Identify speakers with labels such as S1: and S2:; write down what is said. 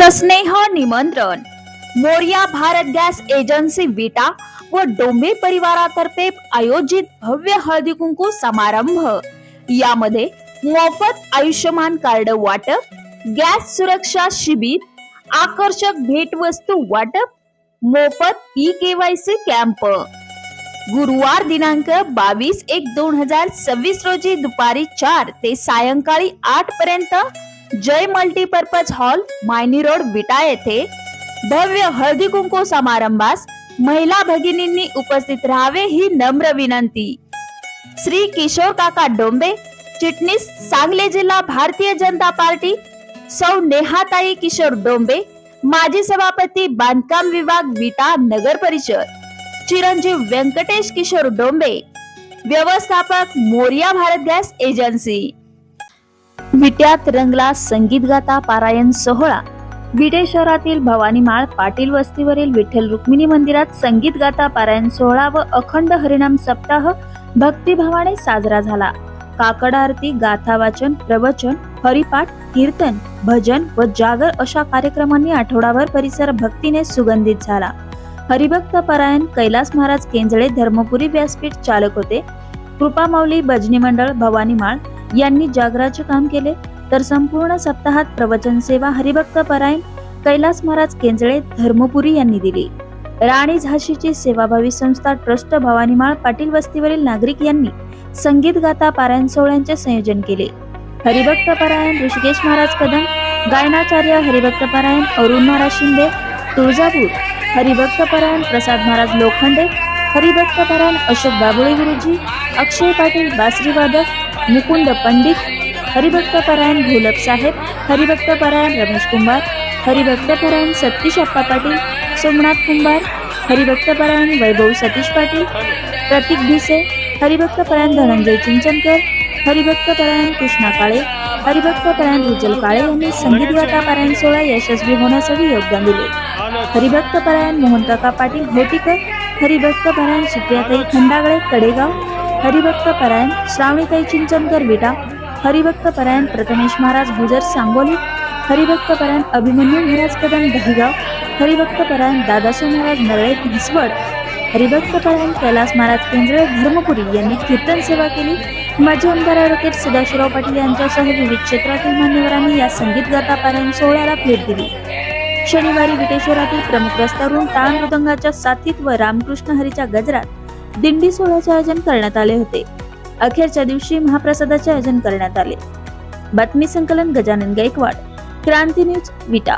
S1: सस्नेह निमंत्रण. Morya Bharat gas agency Vita व डोंबे परिवारातर्फे आयोजित भव्य हळदी कुंकू समारंभ. यामध्ये मोफत आयुष्यमान कार्ड वाटप गॅस सुरक्षा शिबिर आकर्षक भेटवस्तू वाटप मोफत ई केवायसी कॅम्प. गुरुवार दिनांक बावीस एक दोन हजार सव्वीस रोजी दुपारी चार ते सायंकाळी आठ पर्यंत Jai multipurpose hall Mayani road Vita येथे. भव्य हळदी कुंकू समारंभास महिला भगिनींनी उपस्थित राहावे ही नम्र विनंती. श्री किशोर काका डोंबे चिटणीस सांगली जिल्हा भारतीय जनता पार्टी सौ नेहाताई किशोर डोंबे माजी सभापती बांधकाम विभाग विटा नगर परिषद चिरंजीव व्यंकटेश किशोर डोंबे व्यवस्थापक मोरिया भारत गॅस एजन्सी. विट्यात रंगला संगीत गाता पारायण सोहळा. विटे शहरातील भवानीमाळ पाटील वस्तीवरील विठ्ठल रुक्मिणी मंदिरात संगीत गाता पारायण सोहळा व अखंड हरिनाम सप्ताह भक्तिभावाने साजरा झाला. काकड आरती गाथा वाचन प्रवचन हरिपाठ कीर्तन भजन व जागर अशा कार्यक्रमांनी आठवडाभर परिसर भक्तीने सुगंधित झाला. हरिभक्त परायण कैलास महाराज केंजळे धर्मपुरी व्यासपीठ चालक होते. कृपामाऊली भजनी मंडळ भवानीमाळ यांनी जागराचे काम केले तर संपूर्ण सप्ताहात प्रवचन सेवा हरिभक्त परायण कैलास महाराज केंजळे धर्मपुरी यांनी दिली. राणी झाशीची सेवाभावी संस्था ट्रस्ट भवानीमाळ पाटील वस्तीवरील नागरिक यांनी संगीत गाता पारायण सोहळ्यांचे संयोजन केले. हरिभक्त परायण ऋषिकेश महाराज कदम गायनाचार्य हरिभक्त परायण अरुण महाराज शिंदे तुळजापूर हरिभक्त परायण प्रसाद महाराज लोखंडे हरिभक्त परायण अशोक दाभोळे गुरुजी अक्षय पाटील बासरी वादक मुकुंद पंडित हरिभक्त परायण घोलप साहेब हरिभक्त परायण रमेश कुंभार हरिभक्त परायण सतीश अप्पा पाटील सोमनाथ कुंभार हरिभक्त परायण वैभव सतीश पाटील प्रतीक भिसे हरिभक्त परायण धनंजय चिंचनकर हरिभक्त परायण कृष्णा काळे हरिभक्त परायण रुजल काळे यांनी संगीत गाथा सोहळा यशस्वी होण्यासाठी योगदान दिले. हरिभक्त परायण मोहनकाका पाटील होटीकर हरिभक्त परायण सुप्रियाताई खंडागळे कडेगाव हरिभक्त परायण श्रावणीताई चिंचनकर विटा हरिभक्त परायण प्रथमेश महाराज गुजर सांगोली हरिभक्त परायण अभिमन्यू महाराज कदम दहिगाव हरिभक्त परायण दादासो महाराज नरळे भिसवड हरिभक्त परायण कैलास महाराज केंद्रे धर्मपुरी यांनी कीर्तन सेवा केली. माजी आमदार ॲडव्होकेट सदाशिवराव पाटील यांच्यासह विविध क्षेत्रातील मान्यवरांनी या संगीत गाथा सोहळ्याला भेट दिली. शनिवारी विटेश्वरातील प्रमुख रस्त्यावरून टाळ मृदंगाच्या साथीत व रामकृष्ण हरीच्या गजरात दिंडी सोहळ्याचे आयोजन करण्यात आले होते. अखेरच्या दिवशी महाप्रसादाचे आयोजन करण्यात आले. बातमी संकलन गजानन गायकवाड क्रांती न्यूज विटा.